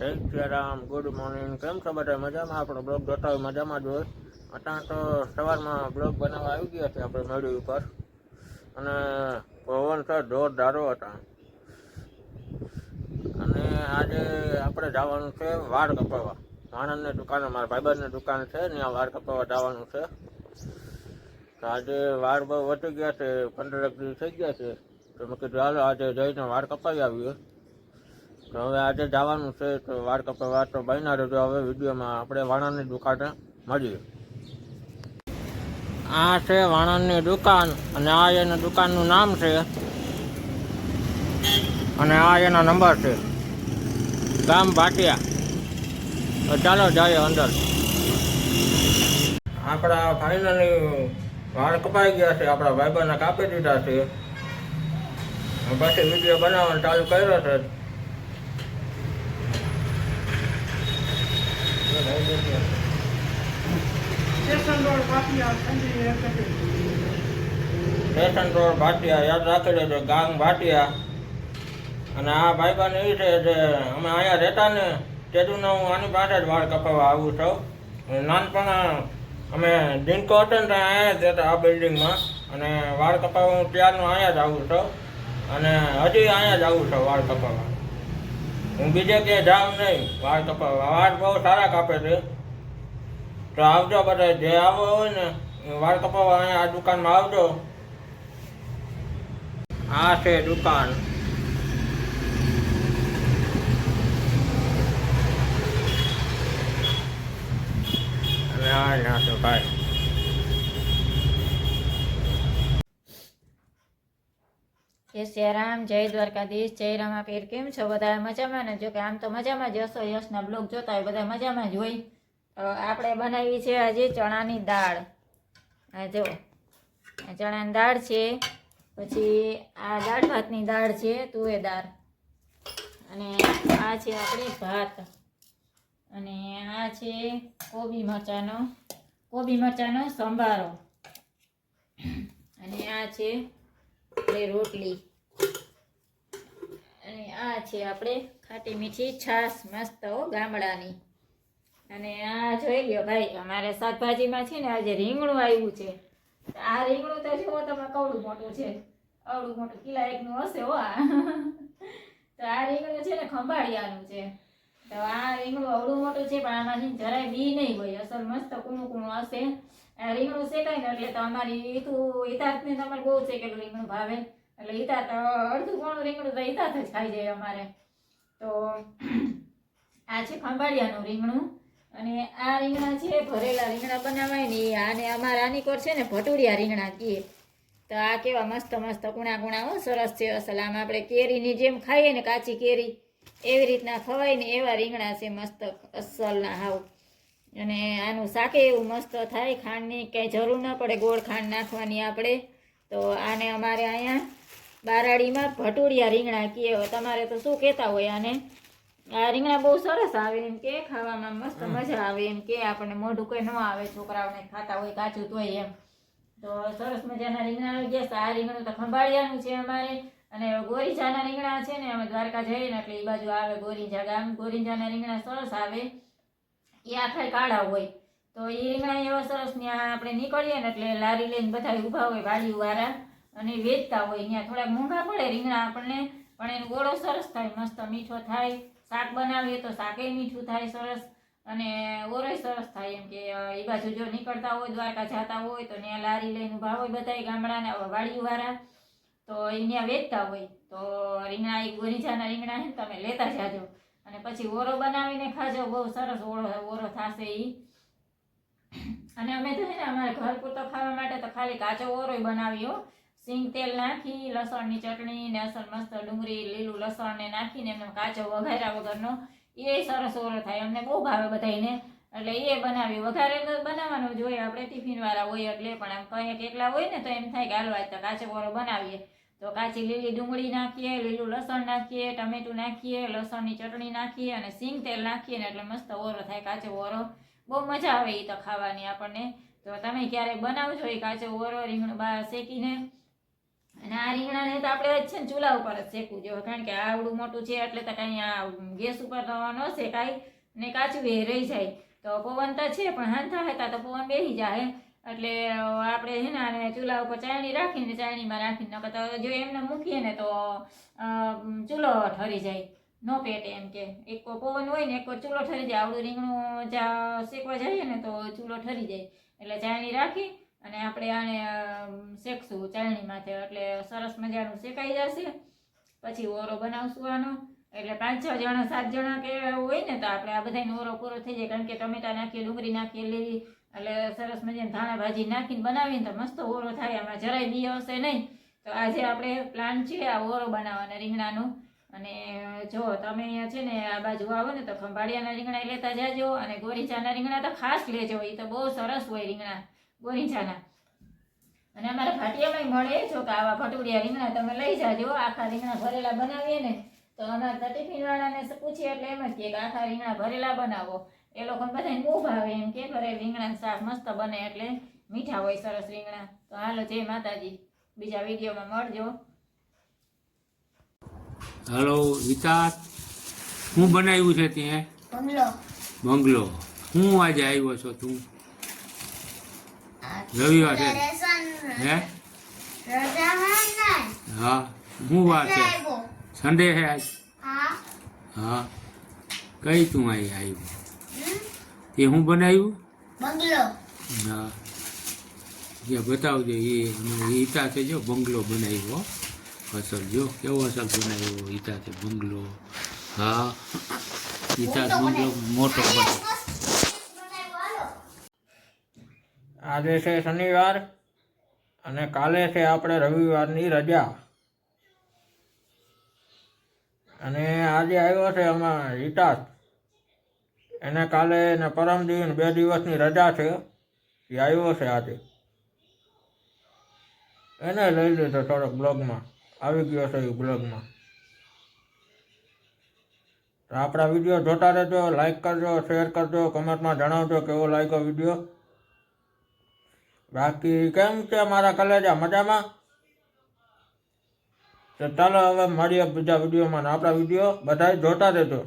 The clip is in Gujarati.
જય સિયારામ ગુડ મોર્નિંગ કેમ છો બધા? મજામાં? આપણો બ્લોગ જોતા હોય મજામાં જ હોય. અત્યારે તો સવારમાં બ્લોગ બનાવવા આવી ગયા છે આપણે મેળવી ઉપર. અને પવન છે જોરદારો હતા. અને આજે આપણે જવાનું છે વાળ કપાવવા. માણસની દુકાને મારા ભાઈબંધની દુકાન છે, ત્યાં વાળ કપાવવા જવાનું છે. આજે વાળ બહુ વધી ગયા છે પંદર દિવસ થઈ ગયા છે. તો મેં કીધું, હાલો, આજે જઈને વાળ કપાવી આવીએ. તો હવે આજે જવાનું છે તો વાળ વાત તો બન્યા રહેજો. હવે વિડીયોમાં આપણે વાણાની દુકાને મળીએ. આ છે વાણંદની દુકાન અને આ એના દુકાનનું નામ છે અને આ એનો નંબર છે. ગામ ભાટિયા. ચાલો જઈએ અંદર. આપણા ફાઇનલી વાળ કપાઈ ગયા છે. આપણા ભાઈબંધને કાપી દીધા છે. પછી વીડિયો બનાવવાનું ચાલુ કર્યો છે. ભાટિયા યાદ રાખી લેજો, ગામ ભાટિયા અને આ ભાઈબાન એ છે જે અમે અહીંયા રહેતા ને તેજુને હું આની પાસે જ વાળ કપાવવા આવું છું. નાનપણ અમે દિનકો હતો ને ત્યાં અહીંયા જ રહેતા આ બિલ્ડિંગમાં. અને વાળ કપાવવા હું ત્યારનું અહીંયા જ આવું છું. અને હજી અહીંયા જ આવું છું વાળ કપાવવા. હું બીજે ક્યાંય જાઉં નહીં વાળ કપાવવા વાળ બહુ સારા કાપે છે. તો આવજો બધા જે આવો હોય ને વાળ કપાવવા અહીંયા આ દુકાનમાં આવજો. આ છે દુકાન. અને આ ભાઈ. જય રામ, જય દ્વારકાધીશ, જય રામાપીર. કેમ છો બધા? મજામાં ને? જો કે આમ તો મજામાં જ હશો. યશના બ્લોગ જોતા હોય બધા મજામાં જ હોય. આપણે બનાવી છે આજે ચણાની દાળ. આ જો ચણાની દાળ છે. પછી આ દાળ ભાતની દાળ છે, તુવેર દાળ. અને આ છે આપણી ભાત. અને આ છે કોબી મરચાંનો કોબી મરચાંનો સંભારો. અને આ છે આપણે રોટલી. અને આ છે આપણે ખાટી મીઠી છાશ મસ્ત હો ગામડાની. અને આ જોઈ લ્યો ભાઈ, અમારે શાકભાજીમાં છે ને આજે રીંગણું આવ્યું છે. આ રીંગણું તો જુઓ તમે કવડું મોટું છે. અવડું મોટું કિલા એકનું હશે હો આ. તો આ રીંગણું છે ને ખંભાળિયાનું છે. તો આ રીંગણું અવડું મોટું છે, પણ આમાંથી જરાય બી નહીં હોય. અસલ મસ્ત કૂણું કૂણું હશે. આ રીંગણું શેકાય ને એટલે તો અમારી ઈતું ઈતાતને તમારે બહુ શેકેલું રીંગણું ભાવે. એટલે ઈતાત અડધું ઘણું રીંગણું તો ઈતાત જ ખાઈ જાય અમારે. તો આ છે ખંભાળિયાનું રીંગણું. અને આ રીંગણા છે ભરેલા રીંગણા બનાવાય ને આને અમારા આની કોર છે ને ભટુડિયા રીંગણા કીએ. તો આ કેવા મસ્ત મસ્ત કુણા કુણા સરસ છે અસલ. આમ આપણે કેરીની જેમ ખાઈએ ને કાચી કેરી. એવી રીતના ખવાય ને એવા રીંગણા છે મસ્ત અસલના હાવ. અને આનું શાકે એવું મસ્ત થાય ખાંડની કંઈ જરૂર ન પડે ગોળ ખાંડ નાખવાની આપણે. તો આને અમારે અહીંયા બારાડીમાં ભટુડિયા રીંગણા કીએ. તમારે તો શું કહેતા હોય આને? આ રીંગણા બહુ સરસ આવે એમ કે ખાવામાં મસ્ત મજા આવે એમ કે આપણને મોઢું કંઈ ન આવે છોકરાઓને ખાતા હોય કાચું તોય એમ. તો સરસ મજાના રીંગણા આવી ગયા આ રીંગણું તો ખંભાળિયાનું છે અમારે. અને ગોરીજાના રીંગણા છે ને અમે દ્વારકા જઈએ ને એટલે એ બાજુ આવે ગોરીજા ગામ. ગોરીજાના રીંગણા સરસ આવે. એ આખા કાળા હોય. તો એ રીંગણા એવા સરસ ત્યાં આપણે નીકળીએ ને એટલે લારી લઈને બધા ઊભા હોય વાડીવાળા અને વેચતા હોય. ત્યાં થોડાક મોંઘા પડે રીંગણા આપણને, પણ એનો ગોળો સરસ થાય, મસ્ત મીઠો થાય. શાક બનાવીએ તો શાકે મીઠું થાય સરસ અને ઓરોય સરસ થાય એમ કે એ બાજુ જો નીકળતા હોય, દ્વારકા જતા હોય તો ત્યાં લારી લઈને ઊભા હોય બધા ગામડાના વાડીવાળા તો ત્યાં વેચતા હોય. તો રીંગણા એ ગોરીજાના રીંગણા છે તમે લેતા જાજો. અને પછી ઓરો બનાવીને ખાજો. બહુ સરસ ઓરો ઓરો થશે એ અને અમે તો છે ને અમારે ઘર પૂરતો ખાવા માટે તો ખાલી કાચો ઓરોય બનાવ્યો સિંગ તેલ નાખી, લસણની ચટણી ને અસર મસ્ત ડુંગળી, લીલું લસણ ને નાખીને એમને કાચો વઘાર્યા વગરનો. એ સરસ ઓરો થાય. અમને બહુ ભાવે બધાને એટલે એ બનાવી વઘારે તો બનાવવાનું જોઈએ આપણે ટિફિન વાળા હોય એટલે. પણ આમ કંઈક એકલા હોય ને તો એમ થાય કે હાલો આજ તો કાચો ઓરો બનાવીએ. તો કાચી લીલી ડુંગળી નાખીએ, લીલું લસણ નાખીએ, ટમેટું નાખીએ, લસણની ચટણી નાખીએ અને સિંગ તેલ નાખીએ ને એટલે મસ્ત ઓરો થાય, કાચો ઓરો. બહુ મજા આવે એ તો ખાવાની આપણને. તો તમે ક્યારેક બનાવજો એ કાચો ઓરો, રીંગણ બહાર શેકીને. અને આ રીંગણાને તો આપણે છે ને ચૂલા ઉપર જ શેકવું જોઈએ, કારણ કે આવડું મોટું છે એટલે તો કાંઈ આ ગેસ ઉપર ન શેકાય ને કાચું એ રહી જાય. તો પવન તો છે પણ હાંથા હતા તો પવન બેસી જાય. એટલે આપણે છે ને આને ચૂલા ઉપર ચાયણી રાખીને, ચાયણીમાં રાખીને, નકર તો જો એમને મૂકીએ ને તો ચૂલો ઠરી જાય. નો પેટે એમ કે. એક પવન હોય ને, એક ચૂલો ઠરી જાય. આવડું રીંગણું જ્યાં શેકવા જઈએ ને તો ચૂલો ઠરી જાય. એટલે ચાયણી રાખી અને આપણે આને શેકશું ચાયણીમાંથી. એટલે સરસ મજાનું શેકાઈ જશે. પછી ઓરો બનાવશું આનો. એટલે પાંચ છ જણા, સાત જણા કે હોય ને તો આપણે આ બધાનો ઓરો પૂરો થઈ જાય. કારણ કે ટમેટા નાખીએ, ડુંગળી નાખીએ, લીલી એટલે સરસ મજાની ધાણા ભાજી નાખીને બનાવીને તો મસ્ત ઓરો થાય, આમાં જરાય બી હશે નહીં. તો આજે આપણે પ્લાન છે આ ઓરો બનાવવાનો રીંગણાનું. અને જો તમે છે ને આ બાજુ આવો ને તો ખંભાળિયાના રીંગણા લેતા જાજો અને ગોરીચાના રીંગણા તો ખાસ લેજો એ તો બહુ સરસ હોય રીંગણા, ગોરીચાના. અને અમારા ભાટિયામાં મળે, જો કે આવા ભટુડિયા રીંગણા તમે લઈ જાજો, આખા રીંગણા ભરેલા બનાવીએ ને તો અમારા ટિફિનવાળાને પૂછીએ એટલે એમ જ કે આખા રીંગણા ભરેલા બનાવો. એ લોકોને બધાને બહુ ભાવે એમ કે ઘરે રીંગણાનું શાક મસ્ત બને એટલે મીઠા હોય સરસ રીંગણા. તો હાલો જય માતાજી. બીજા વિડીયોમાં મળજો. હલો વિકાસ શું બનાવ્યું છે ત્યાં? બંગલો. બંગલો. હું આજે આવ્યો છો તું? રવિવાર છે. હે? હા હું વાર છે? આવ્યો. સન્ડે છે આજ? હા. હા. કઈ તું અહીં આવ્યું? તે હું બનાવ્યું? બંગલો. હા જે બતાવજો એ છે જો બંગલો બનાવ્યો હો. અસલ જો કેવો અસલ બનાવ્યો છે બંગલો. હા. હિતા બંગલો મોટો બનાવ્યો. આજે છે શનિવાર અને કાલે છે આપણે રવિવારની રજા. અને આજે આવ્યો છે અમારા હિતાસ એને કાલે ને પરમ દિવસ બે દિવસની રજા છે, એ આવ્યો છે આજે. એને લઈ લીધો થોડોક બ્લોગમાં. આવી ગયો છે એ બ્લોગમાં. તો આપણા વીડિયો જોતા રહેજો લાઈક કરજો શેર કરજો કમેન્ટમાં જણાવજો કેવો લાગ્યો વીડિયો. બાકી કેમ છે મારા કલેજા? મજામાં? તો ચાલો હવે મળીએ બીજા વિડીયોમાં આપણા વીડિયો બધા જોતા રહેજો.